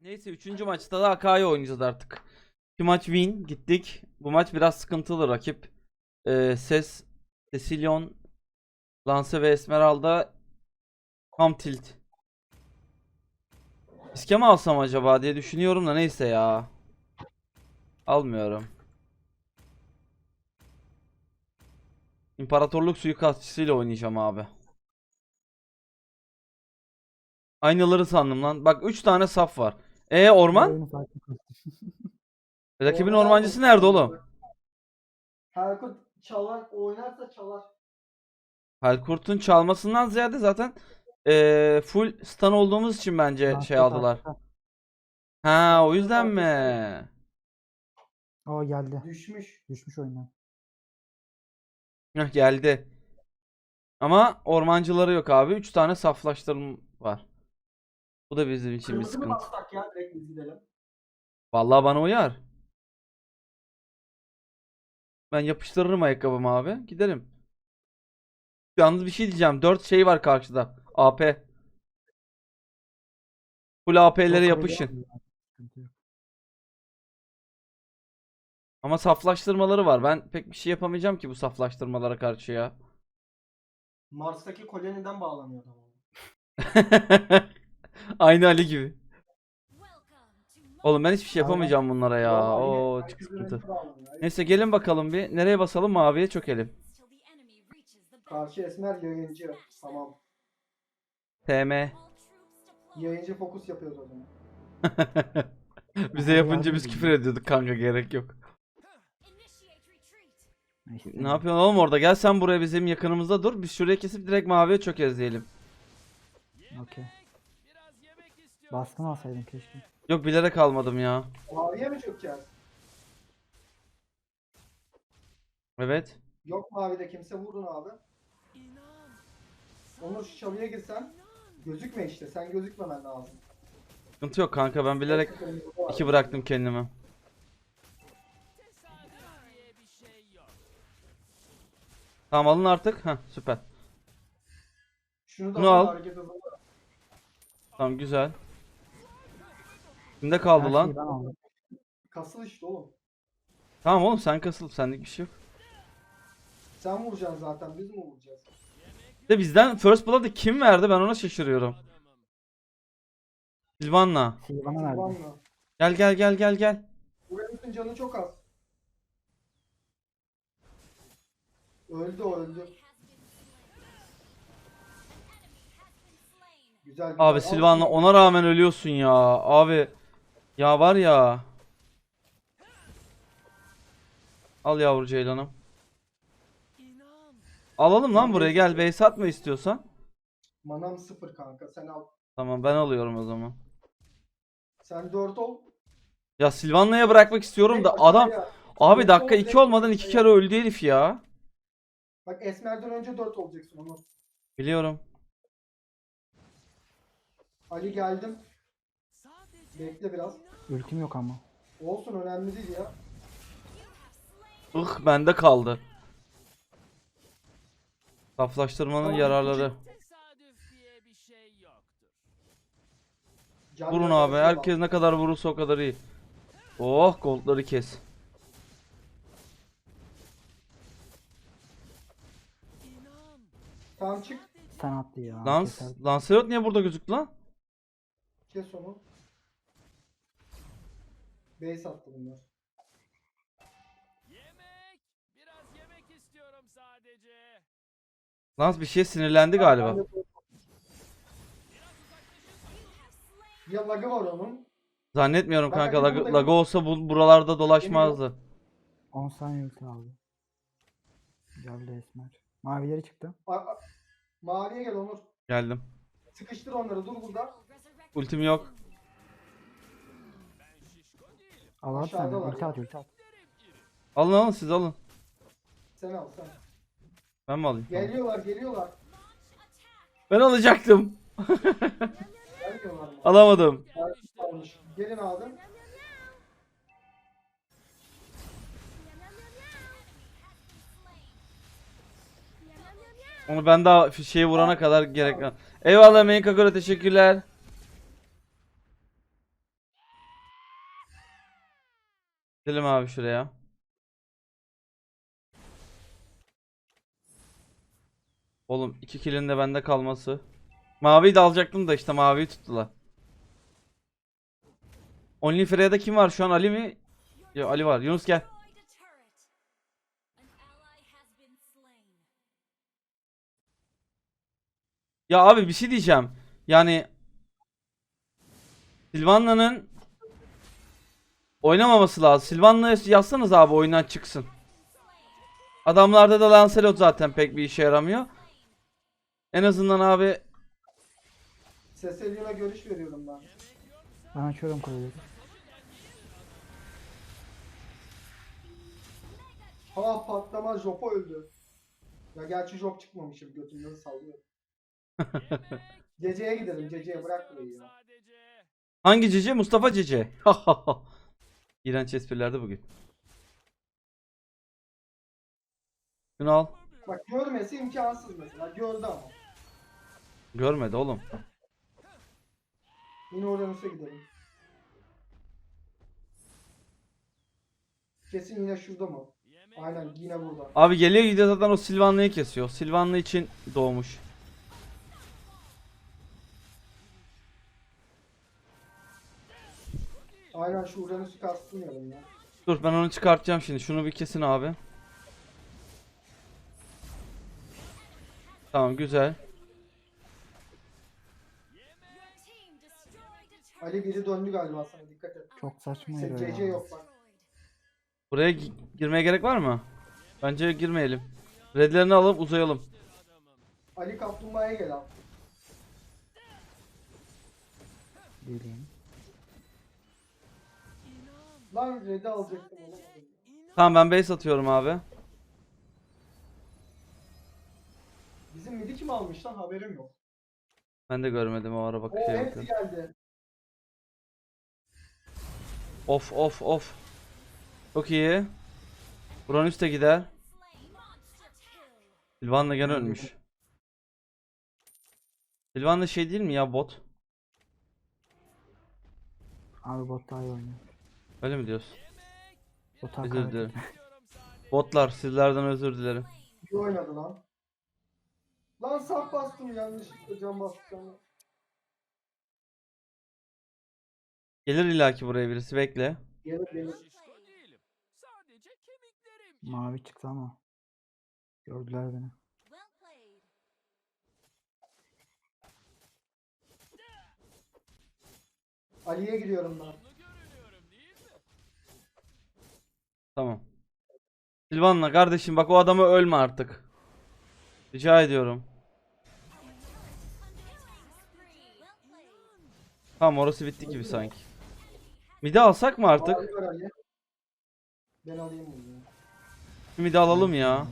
Neyse 3. maçta da Akai'yi oynayacağız artık. Bir maç win gittik. Bu maç biraz sıkıntılı rakip. Ee, Ses, Cecilion, Lance ve Esmeralda tam tilt. İske mi alsam acaba diye düşünüyorum da neyse ya. Almıyorum. İmparatorluk suikastçısıyla oynayacağım abi. Aynaları sandım lan. Bak 3 tane saf var. E orman? Rakibin Orman ormancısı nerede oğlum? Helkut çalar, oynarsa çalar. Halkurt'un çalmasından ziyade zaten eee, full stun olduğumuz için bence şey aldılar. Ha o yüzden mi? O geldi. Düşmüş. Düşmüş oyundan. Heh, geldi. Ama ormancıları yok abi. 3 tane saflaştırım var. Bu da bizim için bir Kırmızı mı sıkıntı. bassak ya direkt biz gidelim. Vallahi bana uyar. Ben yapıştırırım ayakkabımı abi. Gidelim. Yalnız bir şey diyeceğim. 4 şey var karşıda. AP. Full AP'lere yapışın. Ama saflaştırmaları var. Ben pek bir şey yapamayacağım ki bu saflaştırmalara karşı ya. Mars'taki koloniden bağlanıyor tamam. Aynı Ali gibi. Oğlum ben hiçbir şey yapamayacağım bunlara ya. Oo çok sıkıntı. Neyse gelin bakalım bir. Nereye basalım? Maviye çökelim. Karşı Esmer yayıncı. Tamam. TM. Yayıncı fokus yapıyoruz o zaman. Bize yapınca biz küfür ediyorduk kanka gerek yok. Ne yapıyorsun oğlum orada? Gel sen buraya bizim yakınımızda dur. Biz şuraya kesip direkt maviye çökeriz diyelim. Okey. Baskın alsaydım keşke. Yok bilerek almadım ya. Maviye mi çökeceğiz? Evet. Yok mavide kimse vurdun abi. Onur şu çalıya girsen. Gözükme işte. Sen gözükmemen lazım. Sıkıntı yok kanka ben bilerek iki bıraktım kendime. Tamam alın artık. Heh süper. Şunu da Bunu al. Tamam güzel. Kimde kaldı Her lan? şeyi ben aldım. Kasıl işte oğlum. Tamam oğlum sen kasıl senlik bir şey yok. Sen vuracaksın zaten. Biz mi vuracağız? De bizden First Blood'ı kim verdi ben ona şaşırıyorum. Silvan'la. Silvan'a verdim. Silvan'la. Gel gel gel gel gel. Uranüs'ün canı çok az. Öldü o öldü. Güzel güzel. Abi Silvan'la ona rağmen ölüyorsun ya. Abi. Ya var ya. Al yavru ceylanım. Alalım lan buraya gel. Base atma istiyorsan. Manam sıfır kanka. Sen al. Tamam ben alıyorum o zaman. Sen 4 ol. Ya Silvanla'ya bırakmak istiyorum da adam abi dakika ol, 2 direkt olmadan 2 şey- kere öldü herif ya. Bak Esmer'den önce 4 olacaksın onu. Biliyorum. Ali geldim. Bekle biraz. Ultim yok ama. Olsun önemli değil ya. Ih bende kaldı. Saflaştırmanın Tamam, yararları. Tesadüf diye bir şey yoktur. Vurun abi. Herkes ne kadar vurursa o kadar iyi. Oh goldları kes. İnan. Tamam çık. Sen attı ya. Lans, keserdim. Lancelot niye burada gözüktü lan? Kes onu. Base attı bunlar. Yemek. Biraz yemek istiyorum sadece. Lans bir şeye sinirlendi galiba. Ya lagı var onun. Zannetmiyorum kanka. hani Lag, burada- lagı olsa bu, buralarda dolaşmazdı. 10 saniye ulti aldı. Geldi Esmer. Mavileri çıktı. A- a- Maviye gel Onur. Geldim. Sıkıştır onları dur burada. Ultim yok. Al at sen. de. Aşağıdalar Ulti ya. at ulti at. Alın alın siz alın. Sen al sen. Ben mi alayım? Tamam. Geliyorlar geliyorlar. Ben alacaktım. Gelmiyorlar mı? Alamadım. Almış. Gelin abi. Onu ben daha şeye vurana kadar gerek yok. Eyvallah Meyin Kakura teşekkürler. Gidelim abi şuraya. Oğlum iki killin de bende kalması. Maviyi de alacaktım da işte maviyi tuttular. Only Freya kim var şu an Ali mi? Ya Ali var. Yunus gel. Ya abi bir şey diyeceğim. Yani Silvanla'nın oynamaması lazım. Silvanla'ya yazsanız abi oyundan çıksın. Adamlarda da Lancelot zaten pek bir işe yaramıyor. En azından abi Seselion'a görüş veriyorum ben. Ben açıyorum kuleleri. Ha patlama Jop'a öldü. Ya gerçi Jop çıkmamışım götümden sallıyor. Geceye gidelim Geceye bırak burayı ya. Hangi Cici? Mustafa Cici. İğrenç esprilerde bugün. Şunu al. Bak görmesi imkansız mesela. Gördü ama. Görmedi oğlum. Yine Uranüs'e gidelim. Kesin yine şurada mı? Aynen yine burada. Abi geliyor gidiyor zaten o Silvanlı'yı kesiyor. Silvanlı için doğmuş. Aynen şu Uranüs'ü kastırmayalım ya. Dur ben onu çıkartacağım şimdi. Şunu bir kesin abi. Tamam güzel. Ali biri döndü galiba sana dikkat et. Çok saçma yere CC ya. yok bak. Buraya gi- girmeye gerek var mı? Bence girmeyelim. Redlerini alalım uzayalım. Ali Kaplumbağa'ya gel abi. Geleyim. Lan Red'i alacaktım. Tamam ben base atıyorum abi. Bizim midi kim almış lan haberim yok. Ben de görmedim o ara bak şey hepsi bakıyorum. geldi. Of of of. Çok iyi. Uranüs de gider. Kill. Silvanla gene ölmüş. Silvanla şey değil mi ya bot? Abi bot daha iyi oynuyor. Öyle mi diyorsun? Bot Özür dilerim. Botlar sizlerden özür dilerim. İyi oynadı lan. Lan saf bastım yanlışlıkla can bastım. Gelir illaki buraya birisi bekle. Gelir gelir. Şişko değilim. Sadece kemiklerim. Mavi çıktı ama. Gördüler beni. Ali'ye giriyorum ben. Tamam. Silvanla kardeşim bak o adamı ölme artık. Rica ediyorum. Tamam orası bitti gibi sanki. Midi alsak mı artık? Ben alayım bunu. midi alalım ya.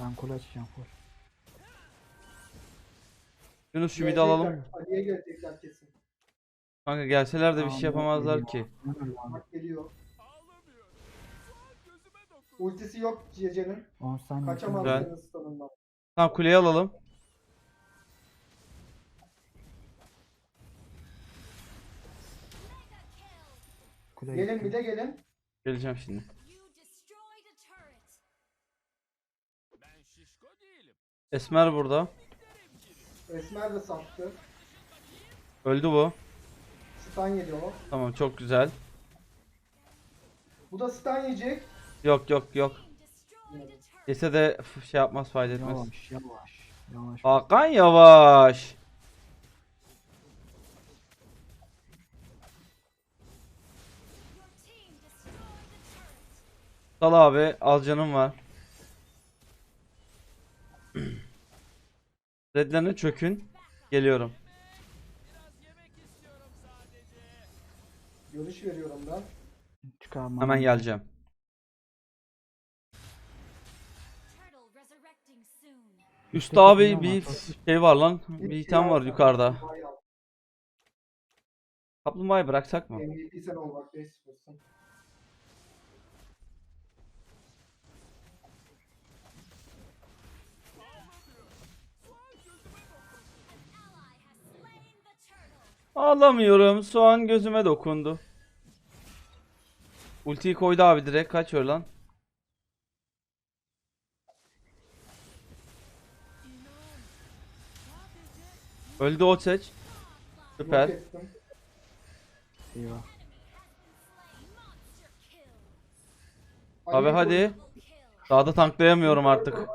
Ben kule açacağım full. Yunus şu midi alalım. Ali'ye gelecekler kesin. Kanka gelseler de bir şey yapamazlar ki. Bak geliyor. Ultisi yok Cece'nin. 10 saniye. Kaçamaz Güzel. senin stun'ından. Tamam kuleyi alalım. Kule Gelin gitti. bir de gelin. Geleceğim şimdi. You destroyed a turret. Ben şişko değilim. Esmer burada. Esmer de sattı. Öldü bu. Stun yedi o. Tamam çok güzel. Bu da stun yiyecek. Yok yok yok. Yese de f- şey yapmaz fayda etmez. Yavaş yavaş. Yavaş. Hakan yavaş. Sal abi az canım var. Redlerine çökün. Geliyorum. Biraz yemek istiyorum sadece. Görüş veriyorum ben. Çıkarma. Hemen geleceğim. Üstte abi bir şey var lan. Bir item var yukarıda. Kaplumbağayı bıraksak mı? MVP sen ol bak 5 sıfırsın. Ally has slain the turtle. Ağlamıyorum. Soğan gözüme dokundu. Ultiyi koydu abi direkt. Kaç öyle lan? Öldü o seç. Süper. Ettim. Eyvah. Abi hadi. Daha da tanklayamıyorum artık.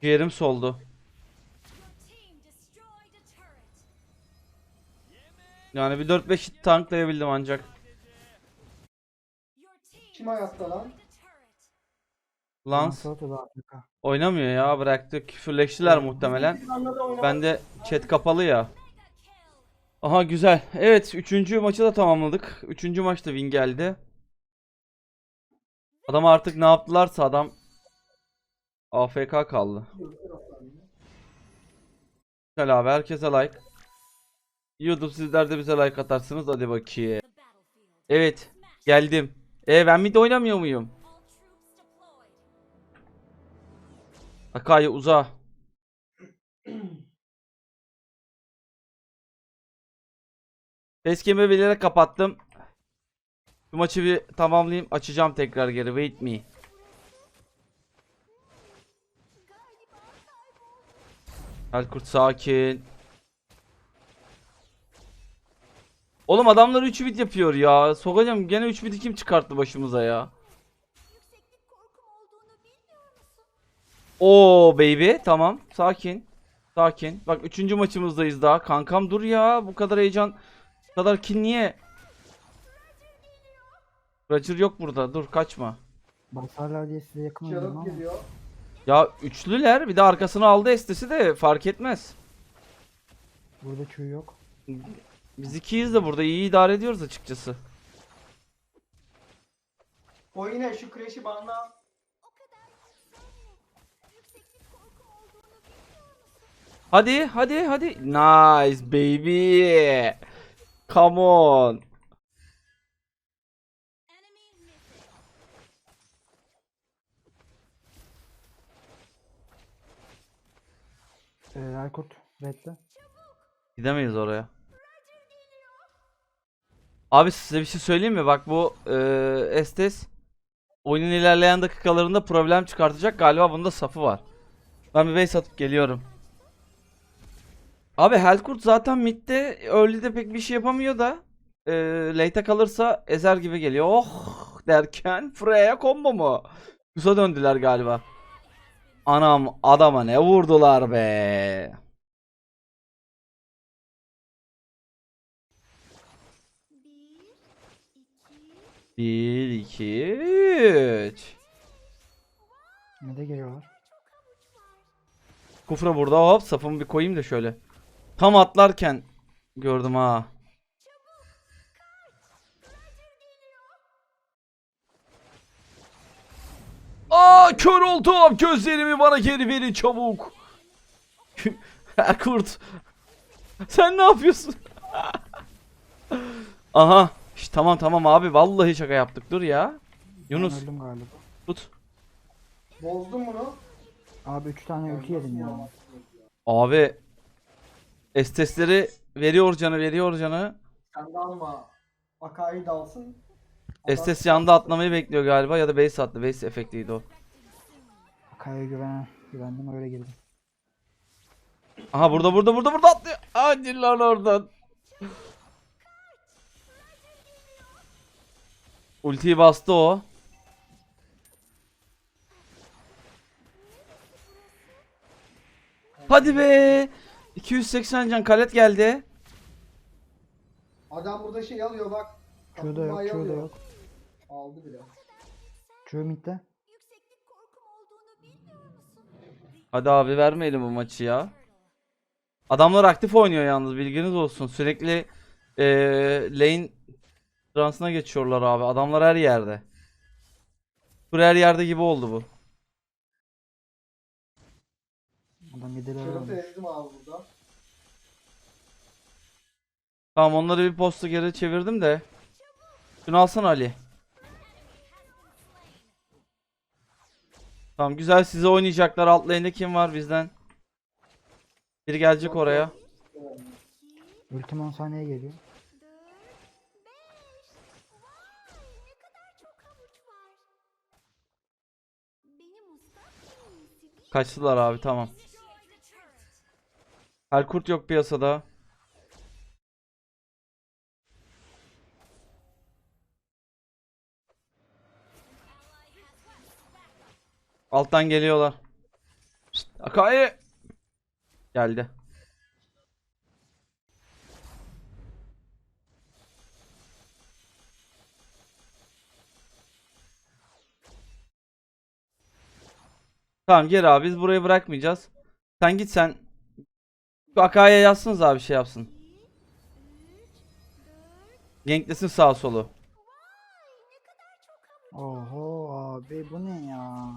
Ciğerim soldu. Yani bir 4-5 hit tanklayabildim ancak. Kim hayatta lan? Lance. Oynamıyor ya bıraktı. Küfürleştiler muhtemelen. Ben de chat kapalı ya. Aha güzel. Evet 3. maçı da tamamladık. 3. maçta win geldi. Adam artık ne yaptılarsa adam AFK kaldı. Güzel abi herkese like. YouTube sizler de bize like atarsınız hadi bakayım. Evet geldim. E ben mid oynamıyor muyum? Akai uza. Facecam'i bilerek kapattım. Bu maçı bir tamamlayayım. Açacağım tekrar geri. Wait me. Elkurt sakin. Oğlum adamlar 3 bit yapıyor ya. Sokacağım gene 3 biti kim çıkarttı başımıza ya. Oo baby tamam sakin. Sakin. Bak üçüncü maçımızdayız daha. Kankam dur ya. Bu kadar heyecan. Bu kadar kill niye? Roger yok burada. Dur kaçma. Basarlar diye size yakın oynadım Çarık ama. geliyor. Ya üçlüler bir de arkasını aldı estesi de fark etmez. Burada Q yok. Biz ikiyiz de burada iyi idare ediyoruz açıkçası. O yine şu crash'i bana Hadi hadi hadi. Nice baby. Come on. Ee, Erkut redde. Gidemeyiz oraya. Abi size bir şey söyleyeyim mi? Bak bu eee Estes oyunun ilerleyen dakikalarında problem çıkartacak. Galiba bunda safı var. Ben bir base atıp geliyorum. Abi Helkurt zaten midde early'de pek bir şey yapamıyor da eee late'e kalırsa ezer gibi geliyor. Oh derken Freya combo mu? Kusa döndüler galiba. Anam adama ne vurdular be. Bir, iki, 1 2 3 Ne de geliyorlar. Kufra burada hop safımı bir koyayım da şöyle. Tam atlarken gördüm ha. Aa kör oldum. Gözlerimi bana geri verin çabuk. Kurt. Sen ne yapıyorsun? Aha. Şş, tamam tamam abi vallahi şaka yaptık dur ya. Yunus Ben öldüm galiba. tut. bozdum bunu. Abi 3 tane ulti yedim ya. Abi Estesleri veriyor canı veriyor canı. Sen de alma. Akai dalsın. Estes yanda atlamayı bekliyor galiba ya da base attı. Base efektiydi o. Kaya güven, güvendim öyle girdim. Aha burada burada burada burada atlıyor. Hadi lan oradan. Ultiyi bastı o. Hadi be. 280 can kalet geldi. Adam burada şey alıyor bak. Q da yok, Kaplumbağayı Q da alıyor. yok. Aldı bile. Q midde. Yükseklik korkum olduğunu bilmiyor musun? Hadi abi vermeyelim bu maçı ya. Adamlar aktif oynuyor yalnız bilginiz olsun. Sürekli eee lane transına geçiyorlar abi. Adamlar her yerde. Bu her yerde gibi oldu bu. Adam yediler Köfte almış. ezdim abi burada. Tamam onları bir posta geri çevirdim de. Şunu alsana Ali. Tamam güzel size oynayacaklar. Alt lane'de kim var bizden? Biri gelecek oraya. Ultim 10 saniye geliyor. Kaçtılar abi tamam. Helkurt yok piyasada. Alttan geliyorlar. Şşt, Akai. Geldi. Tamam gel abi biz burayı bırakmayacağız. Sen git sen. Şu Akai'ye yazsınız abi şey yapsın. Ganklesin sağ solu. Oho abi bu ne ya?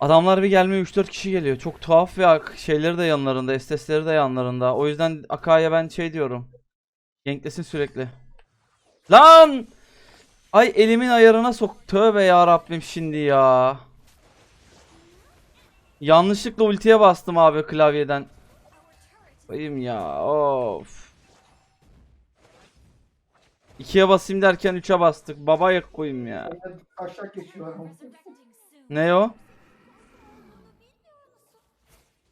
Adamlar bir gelmiyor 3-4 kişi geliyor. Çok tuhaf ve şeyleri de yanlarında, estesleri de yanlarında. O yüzden Akai'ye ben şey diyorum. Ganklesin sürekli. Lan! Ay elimin ayarına sok. Tövbe ya Rabbim şimdi ya. Yanlışlıkla ultiye bastım abi klavyeden. Bayım ya. Of. 2'ye basayım derken 3'e bastık. Babaya koyayım ya. Taşak geçiyor. Ne o?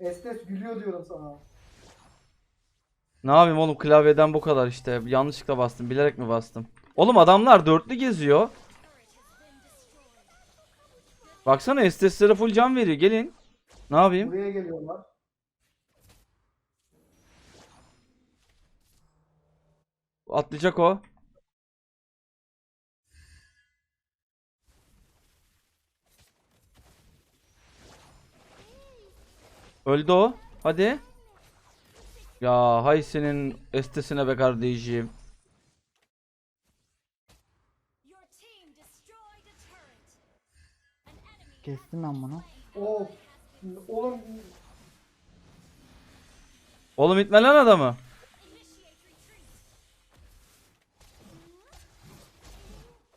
Estes gülüyor diyorum sana. Ne yapayım oğlum klavyeden bu kadar işte. Yanlışlıkla bastım. Bilerek mi bastım? Oğlum adamlar dörtlü geziyor. Baksana esteslere full can veriyor. Gelin. Ne yapayım? Buraya geliyorlar. Atlayacak o. Öldü o. Hadi. Ya hay senin estesine be kardeşim. Kestim ben bunu. Of. Oğlum Oğlum itme lan adamı.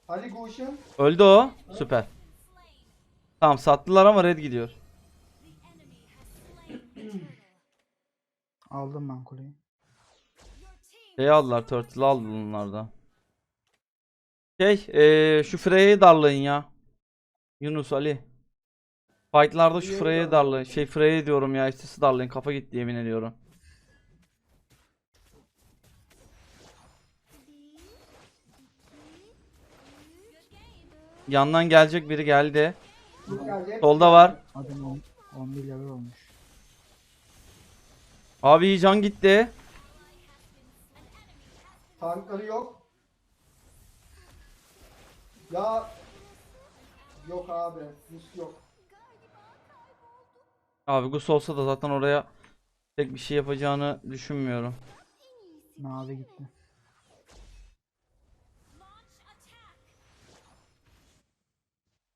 Ali Guşin Öldü o. Süper. Tamam sattılar ama red gidiyor. Aldım ben kuleyi. Şey aldılar, turtle aldı bunlar da. Şey, eee şu Freya'yı darlayın ya. Yunus Ali. Fight'larda şu Freya'yı darlayın. Şey Freya diyorum ya, istesi darlayın. Kafa gitti yemin ediyorum. Yandan gelecek biri geldi. Solda var. Adam 10, 11 level olmuş. Abi can gitti. Tankları yok. Ya yok abi. Rus yok. Abi Gus olsa da zaten oraya pek bir şey yapacağını düşünmüyorum. Mavi gitti.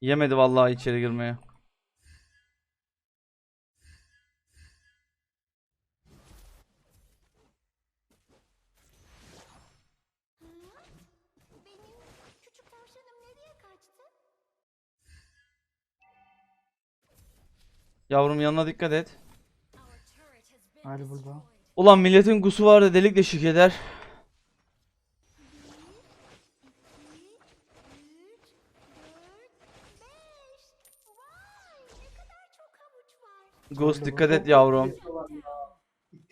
Yemedi vallahi içeri girmeye. Yavrum yanına dikkat et. Hadi burada. Ulan milletin gusu var da delik deşik eder. Gus dikkat et yavrum.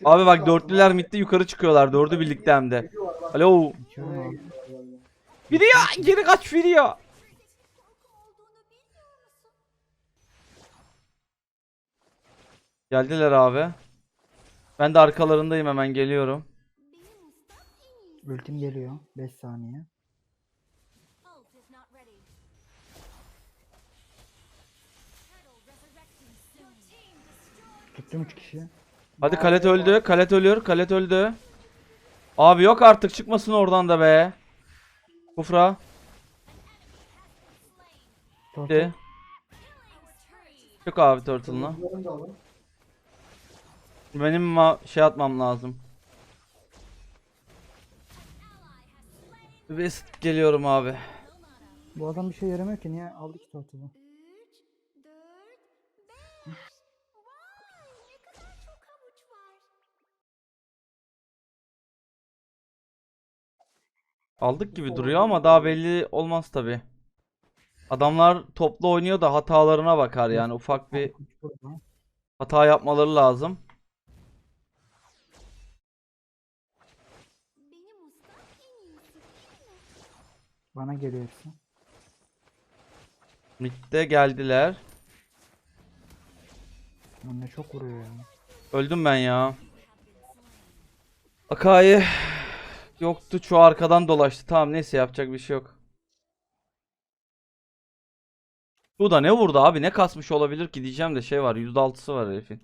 Abi bak dörtlüler midde yukarı çıkıyorlar. Dördü birlikte hem de. Alo. Ya geri kaç biri Geldiler abi. Ben de arkalarındayım hemen geliyorum. Ultim geliyor. 5 saniye. Turtle. Tuttum 3 kişi. Hadi Kalet öldü. Kalet ölüyor. Kalet öldü. Abi yok artık çıkmasın oradan da be. Kufra. Tortu. De. Çık abi turtle'ına. Benim şey atmam lazım. Bir geliyorum abi. Bu adam bir şey yaramıyor ki. Niye aldı ki tortumu? 3, 4, 5. Vay ne kadar çok havuç var. Aldık gibi duruyor ama daha belli olmaz tabi. Adamlar toplu oynuyor da hatalarına bakar yani ufak bir hata yapmaları lazım. Bana geliyor hepsi. Mid'de geldiler. Önüne çok vuruyor ya. Öldüm ben ya. Akai yoktu. Şu arkadan dolaştı. Tamam neyse yapacak bir şey yok. Bu da ne vurdu abi? Ne kasmış olabilir ki diyeceğim de şey var. %6'sı var herifin.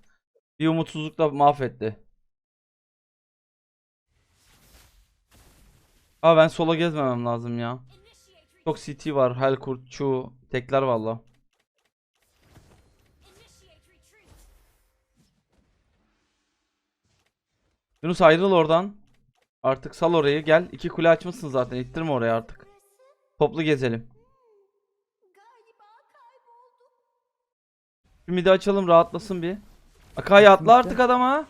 Bir umutsuzlukla mahvetti. Aa ben sola gezmemem lazım ya. Çok CT var. Helkurt, Chu. Tekler valla. Yunus ayrıl oradan. Artık sal orayı. Gel. İki kule açmışsın zaten. İttirme oraya artık. Toplu gezelim. Bir midi açalım rahatlasın bir. Akai atla artık adama.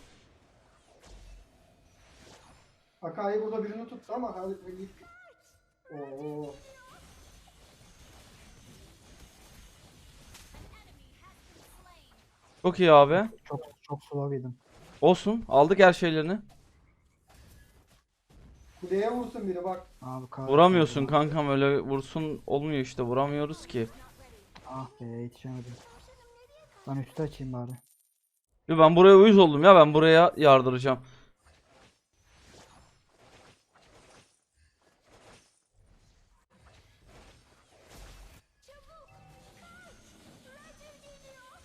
Akai burada birini tuttu ama hadi. Oo. Çok iyi abi. Çok çok slow yedim. Olsun. Aldık her şeylerini. Kuleye vursun biri bak. Abi kahretsin Vuramıyorsun kankam öyle vursun olmuyor işte vuramıyoruz ki. Ah be yetişemedim. Ben üstü açayım bari. Ya ben buraya uyuz oldum ya ben buraya yardıracağım.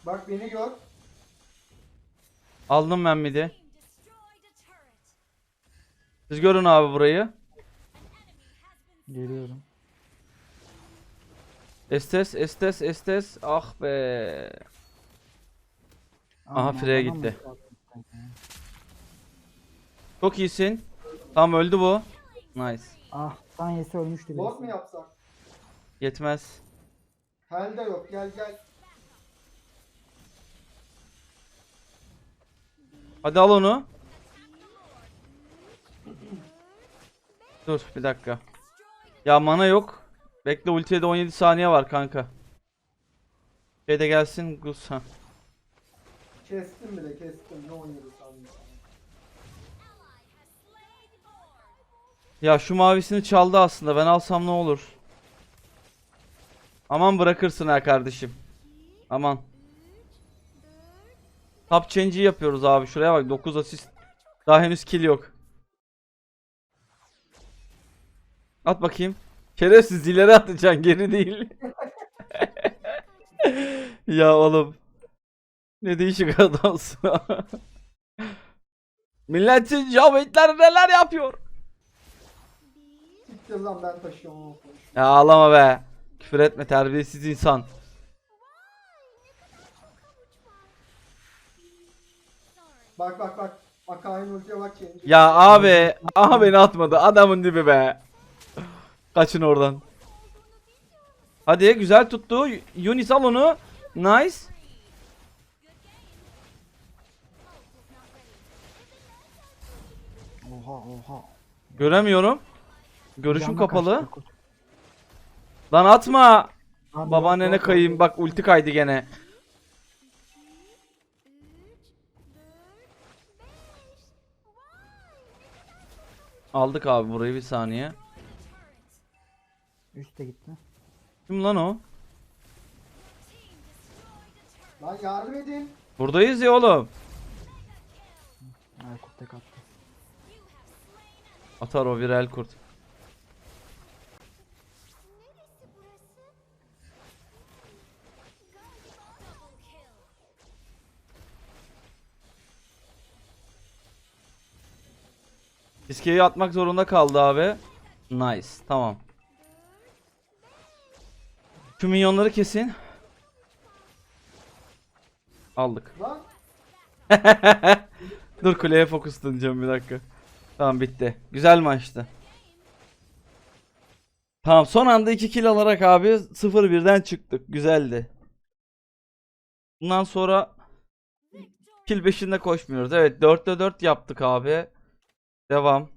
Bak beni gör. Aldım ben midi. Siz görün abi burayı. Geliyorum. Estes, Estes, Estes. Ah be. Aha, Freya gitti. Çok iyisin. Tamam öldü bu. Nice. Ah saniyesi ölmüştü Bot mu yapsak? Yetmez. Hel de yok. Gel gel. Hadi al onu. Dur bir dakika. Ya mana yok. Bekle ultiye de 17 saniye var kanka. Şey de gelsin Gus ha. Kestim bile kestim. Ne oynuyordu sandım. Ya şu mavisini çaldı aslında. Ben alsam ne olur? Aman bırakırsın ha kardeşim. Aman. Top change'i yapıyoruz abi. Şuraya bak 9 asist. Daha henüz kill yok. At bakayım. Şerefsiz ileri atacaksın geri değil. ya oğlum. Ne değişik adamsın. Milletin Cavitler neler yapıyor? Siktir lan ben taşıyorum. Ya ağlama be. Küfür etme terbiyesiz insan. Bak bak bak. Akai'nin ultiye bak change. Ya abi. Aha beni atmadı. Adamın dibi be. Kaçın oradan. Hadi güzel tuttu. Yunis al onu. Nice. Oha oha. Göremiyorum. Görüşüm Canına kapalı. kaçtı. Lan atma. Abi, Babaannene yok, yok, kayayım. Bak ulti kaydı gene. Aldık abi burayı bir saniye. Üst de gitti. Kim lan o? Lan yardım edin. Buradayız ya oğlum. Aykut tek attı. Atar o viral kurt. İskeyi atmak zorunda kaldı abi. Nice. Tamam. Şu minyonları kesin. Aldık. Dur kuleye fokuslanacağım bir dakika. Tamam bitti. Güzel maçtı. Tamam son anda 2 kill alarak abi 0-1'den çıktık. Güzeldi. Bundan sonra kill peşinde koşmuyoruz. Evet 4'te 4 yaptık abi. Devam.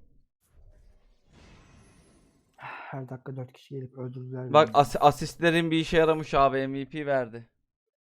Her dakika 4 kişi gelip öldürdüler. Bak beni. as- asistlerin bir işe yaramış abi MVP verdi.